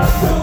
ข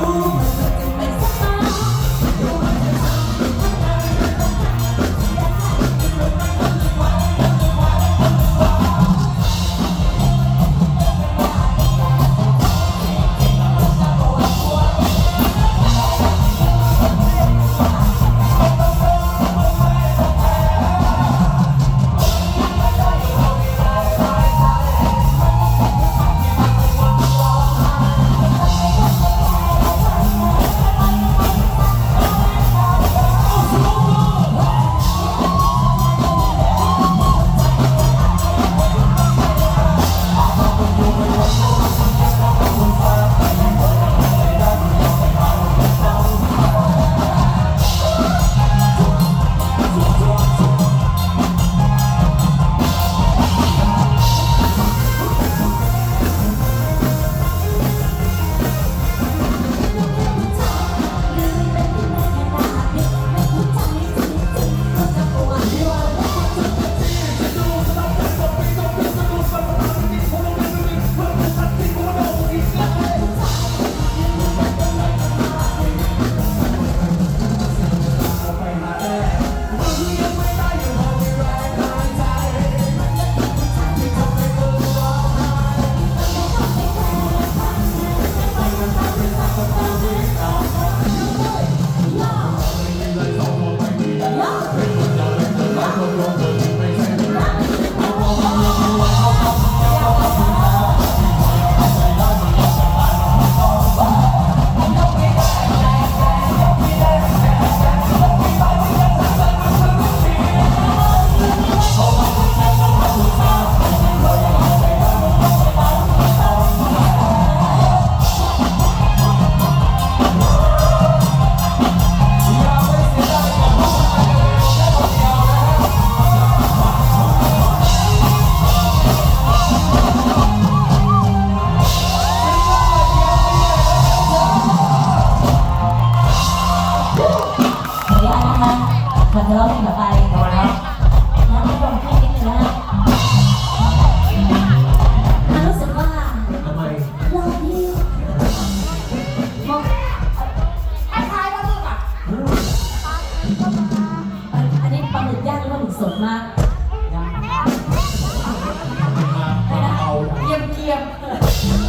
เกียมเกียม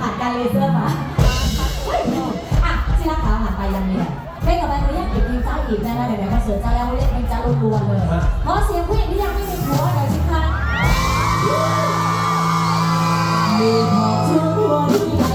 ผ่านการเลเซอร์มาอะที่รักขาผ่านไปยังเนี่ยเพลงต่อไปเราเรียกอีกเพลงจ้าอีกนะนะไหนๆมาเสือจ้าแล้วเรียกเพลงจ้าล้วนๆเลยขอเสียงผู้หญิงที่ยังไม่มีผัวหน่อยสิคะมีพอทุกวันที่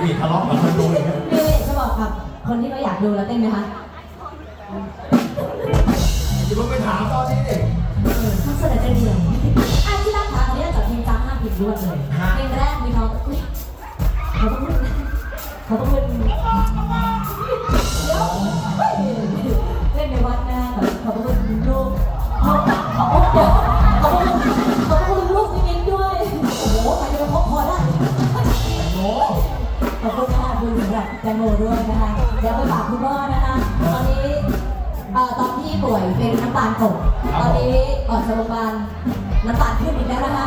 ไอ้นี่ทะเลาะกับคนดูอีกแล้วมีอะไรอยากจะบอกกับคนที่เขาอยากดูแล้วเต้นไหมคะอย่าเพิ่งไปถามตอนนี้ดิทักษะจะดีอะที่รักขาคนนี้จัดเพลงจ้าห้าผิดรวดเลยเพลงแรกมีเขาอุ๊ยเขาต้องมึนเขาต้องมึนเดี๋ย เป็นน้ำตาลตกตอนนี้ออกจากโรงพยาบาลน้ำตาลขึ้นอีกแล้วนะคะ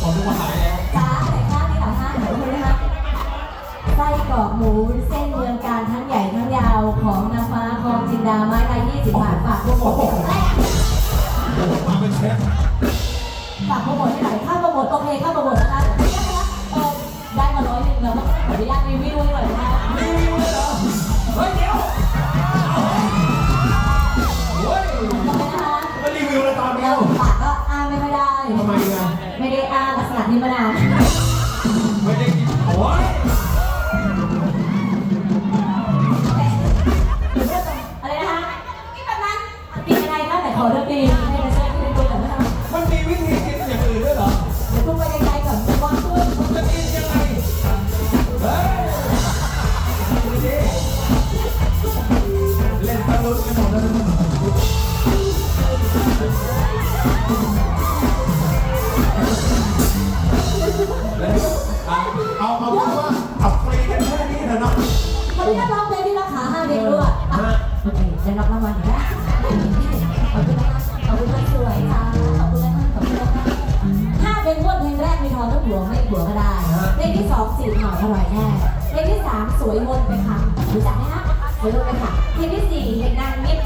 ผมดูว่าหายแล้วจ้าแต่ข้างนี่หลังข้างไหนก็ไม่ได้หมูเส้นเมืองการทั้งใหญ่ทั้งยาวของนางฟ้าคลองจินดาไม้ละ20บาทฝากโปรโมทให้หน่อยมาเป็นเชฟฝากโปรโมทให้หน่อยค่าโปรโมทโอเคค่าโปรโมทนะคะ ทำไมอะไม่ได้อ้างลักษณะนี้มานานไม่ได้กินโอ้ยอะไรนะคะกินแบบนั้นกินยังไงคะแต่ขอเรื่องดีให้มาช่วยกินด้วยแต่ไม่ทำมันมีวิธีกินอย่างอื่นด้วยเหรอเดี๋ยวพูดไปไกลๆก่อนวางตู้มันจะกินยังไงเฮ้ยดูดิเล่นตะลุกกันหมดแล้ว ขออนุญาตร้องเพลงที่รักขาห้าเด็กด้วยอะโอเคจะรับรางวัลอีกแล้วขอบคุณนะคะขอบคุณมากสวยค่ะขอบคุณนะคะขอบคุณนะคะห้าเป็นงวดเพลงแรกมีทองต้องหัวไม่หัวก็ได้เพลงที่สองสี่หน่อยอร่อยแน่เพลงที่สามสวยวนไปค่ะรู้จักไหมคะสวยวนไปค่ะเพลงที่สี่เพลงนางเงียบ